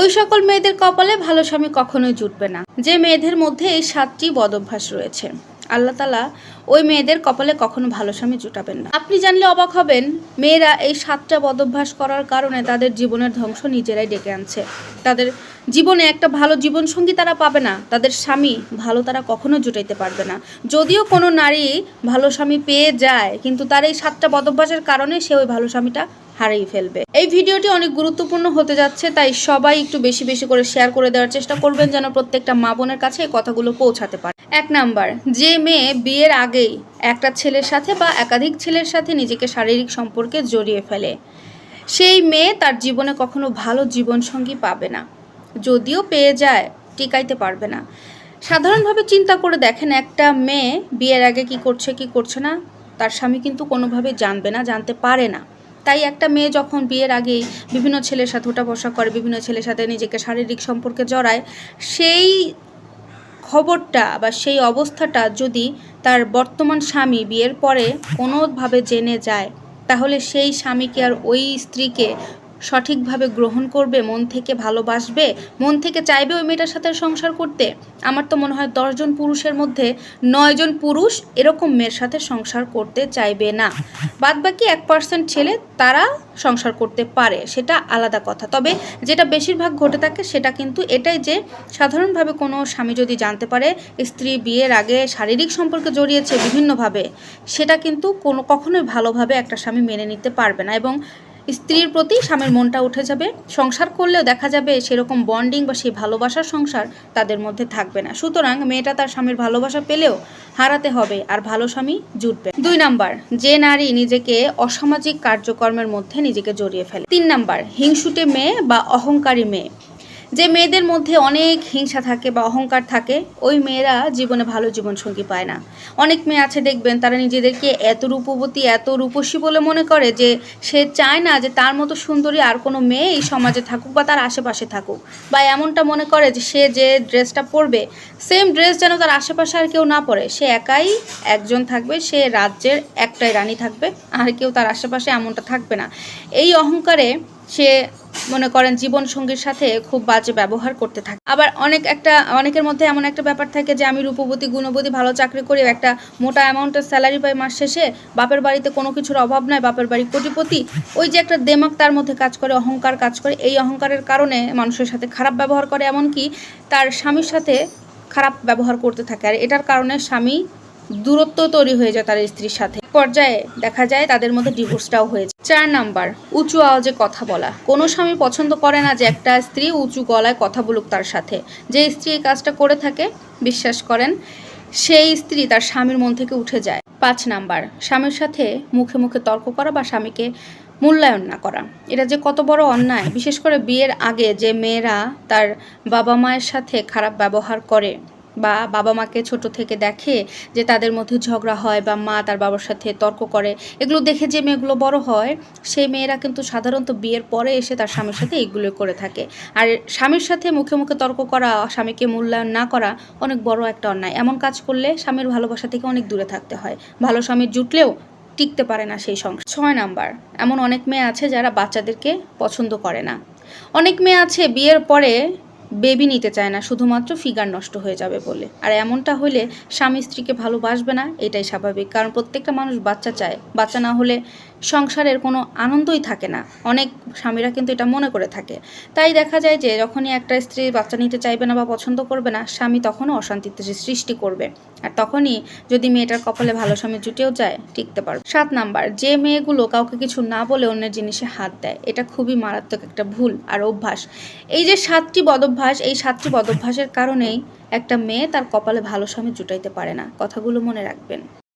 ওই সকল মেয়েদের কপালে ভালো স্বামী কখনোই জুটবে না। যে মেয়েদের মধ্যে এই সাতটি বদভ্যাস রয়েছে, আল্লাহ তালা ওই মেয়েদের কপালে কখনো ভালো স্বামী জুটাবেন না। আপনি জানলে অবাক হবেন, মেয়েরা এই সাতটা বদভ্যাস করার কারণে তাদের জীবনের ধ্বংস নিজেরাই ডেকে আনছে। তাদের জীবনে একটা ভালো জীবনসঙ্গী তারা পাবে না, তাদের স্বামী ভালো তারা কখনো জুটাইতে পারবে না। যদিও কোনো নারী ভালো স্বামী পেয়ে যায়, কিন্তু তার এই সাতটা বদভ্যাসের কারণে সে ওই ভালো স্বামীটা হারিয়ে ফেলবে। এই ভিডিওটি অনেক গুরুত্বপূর্ণ হতে যাচ্ছে, তাই সবাই একটু বেশি বেশি করে শেয়ার করে দেওয়ার চেষ্টা করবেন যেন প্রত্যেকটা মা বোনের কাছে এই কথাগুলো পৌঁছাতে পারে। এক নাম্বার, যে মেয়ে বিয়ের আগেই একটা ছেলের সাথে বা একাধিক ছেলের সাথে নিজেকে শারীরিক সম্পর্কে জড়িয়ে ফেলে, সেই মেয়ে তার জীবনে কখনো ভালো জীবনসঙ্গী পাবে না, যদিও পেয়ে যায়, টিকাইতে পারবে না। সাধারণভাবে চিন্তা করে দেখেন, একটা মেয়ে বিয়ের আগে কি করছে কি করছে না, তার স্বামী কিন্তু কোনোভাবে জানবে না, জানতে পারে না। তাই একটা মেয়ে যখন বিয়ের আগেই বিভিন্ন ছেলের সাথে ওটা বসা করে, বিভিন্ন ছেলের সাথে নিজেকে শারীরিক সম্পর্কে জড়ায়, সেই খবরটা বা সেই অবস্থাটা যদি তার বর্তমান স্বামী বিয়ের পরে কোনোভাবে জেনে যায়, তাহলে সেই স্বামীকে আর ওই স্ত্রীকে সঠিকভাবে গ্রহণ করবে, মন থেকে ভালোবাসবে, মন থেকে চাইবে ওই মেয়েটার সাথে সংসার করতে? আমার তো মনে হয় দশজন পুরুষের মধ্যে নয়জন পুরুষ এরকম মেয়ের সাথে সংসার করতে চাইবে না। বাদ বাকি এক পার্সেন্ট ছেলে তারা সংসার করতে পারে, সেটা আলাদা কথা। তবে যেটা বেশিরভাগ ঘটে থাকে সেটা কিন্তু এটাই যে সাধারণভাবে কোনো স্বামী যদি জানতে পারে স্ত্রী বিয়ের আগে শারীরিক সম্পর্কে জড়িয়েছে বিভিন্নভাবে, সেটা কিন্তু কোনো কখনোই ভালোভাবে একটা স্বামী মেনে নিতে পারবে না। এবং স্ত্রীর প্রতি স্বামীর মনটা উঠে যাবে। সংসার করলেও দেখা যাবে সেরকম বন্ডিং বা সেই ভালোবাসার সংসার তাদের মধ্যে থাকবে না। সুতরাং মেয়েটা তার স্বামীর ভালোবাসা পেলেও হারাতে হবে আর ভালো স্বামী জুটবে দুই নাম্বার, যে নারী নিজেকে অসামাজিক কার্যকর্মের মধ্যে নিজেকে জড়িয়ে ফেলে। তিন নাম্বার, হিংসুটে মেয়ে বা অহংকারী মেয়ে। যে মেয়েদের মধ্যে অনেক হিংসা থাকে বা অহংকার থাকে, ওই মেয়েরা জীবনে ভালো জীবনসঙ্গী পায় না। অনেক মেয়ে আছে দেখবেন, তারা নিজেদেরকে এত রূপবতী, এত রূপসী বলে মনে করে যে সে চায় না যে তার মতো সুন্দরী আর কোনো মেয়ে এই সমাজে থাকুক বা তার আশেপাশে থাকুক। বা এমনটা মনে করে যে সে যে ড্রেসটা পরবে, সেম ড্রেস যেন তার আশেপাশে আর কেউ না পরে। সে একাই একজন থাকবে, সে রাজ্যের একটাই রানী থাকবে, আর কেউ তার আশেপাশে এমনটা থাকবে না। এই অহংকারে সে মনে করেন জীবন সঙ্গীর সাথে খুব বাজে ব্যবহার করতে থাকে। আবার অনেক একটা, অনেকের মধ্যে এমন একটা ব্যাপার থাকে যে, আমি রূপবতী, গুণবতী, ভালো চাকরি করি, একটা মোটা অ্যামাউন্টের স্যালারি পাই মাস শেষে, বাপের বাড়িতে কোনো কিছুর অভাব নাই, বাপের বাড়ি কোটিপতি। ওই যে একটা দেমাক তার মধ্যে কাজ করে, অহংকার কাজ করে, এই অহংকারের কারণে মানুষের সাথে খারাপ ব্যবহার করে, এমনকি তার স্বামীর সাথে খারাপ ব্যবহার করতে থাকে। আর এটার কারণে স্বামী দূরত্ব তৈরি হয়ে যায় তার স্ত্রীর সাথে। পর্যায়ে দেখা যায় তাদের মধ্যে ডিভোর্সটাও হয়েছে। চার নাম্বার, উঁচু আওয়াজে কথা বলা। কোনো স্বামী পছন্দ করে না যে একটা স্ত্রী উঁচু গলায় কথা বলুক তার সাথে। যে স্ত্রী এই কাজটা করে থাকে, বিশ্বাস করেন, সেই স্ত্রী তার স্বামীর মন থেকে উঠে যায়। পাঁচ নাম্বার, স্বামীর সাথে মুখে মুখে তর্ক করা বা স্বামীকে মূল্যায়ন না করা। এটা যে কত বড় অন্যায়। বিশেষ করে বিয়ের আগে যে মেয়েরা তার বাবা মায়ের সাথে খারাপ ব্যবহার করে বা বাবা মাকে ছোট থেকে দেখে যে তাদের মধ্যে ঝগড়া হয় বা মা তার বাবার সাথে তর্ক করে, এগুলো দেখে যে মেয়েগুলো বড় হয়, সেই মেয়েরা কিন্তু সাধারণত বিয়ের পরে এসে তার স্বামীর সাথে এইগুলো করে থাকে। আর স্বামীর সাথে মুখে মুখে তর্ক করা, স্বামীকে মূল্যায়ন না করা অনেক বড় একটা অন্যায়। এমন কাজ করলে স্বামীর ভালোবাসা থেকে অনেক দূরে থাকতে হয়। ভালো স্বামীর জুটলেও টিকতে পারে না সেই সংসার। ছয় নাম্বার, এমন অনেক মেয়ে আছে যারা বাচ্চাদেরকে পছন্দ করে না। অনেক মেয়ে আছে বিয়ের পরে বেবি নিতে চায় না, শুধুমাত্র ফিগার নষ্ট হয়ে যাবে বলে। আর এমনটা হলে স্বামী স্ত্রীকে ভালোবাসবে না, এটাই স্বাভাবিক। কারণ প্রত্যেকটা মানুষ বাচ্চা চায়। বাচ্চা না হলে সংসারের কোনো আনন্দই থাকে না। অনেক স্বামীরা কিন্তু এটা মনে করে থাকে। তাই দেখা যায় যে যখনই একটা স্ত্রী বাচ্চা নিতে চাইবে না বা পছন্দ করবে না, স্বামী তখনও অশান্তিতে সৃষ্টি করবে। আর তখনই যদি মেয়েটার কপালে ভালো স্বামী জুটেও যায়, টিকতে পারবে। সাত নাম্বার, যে মেয়েগুলো কাউকে কিছু না বলে অন্যের জিনিসে হাত দেয়, এটা খুবই মারাত্মক একটা ভুল আর অভ্যাস। এই যে সাতটি বদভ্যাস, এই সাতটি বদভ্যাসের কারণেই একটা মেয়ে তার কপালে ভালো স্বামী জুটাইতে পারে না। কথাগুলো মনে রাখবেন।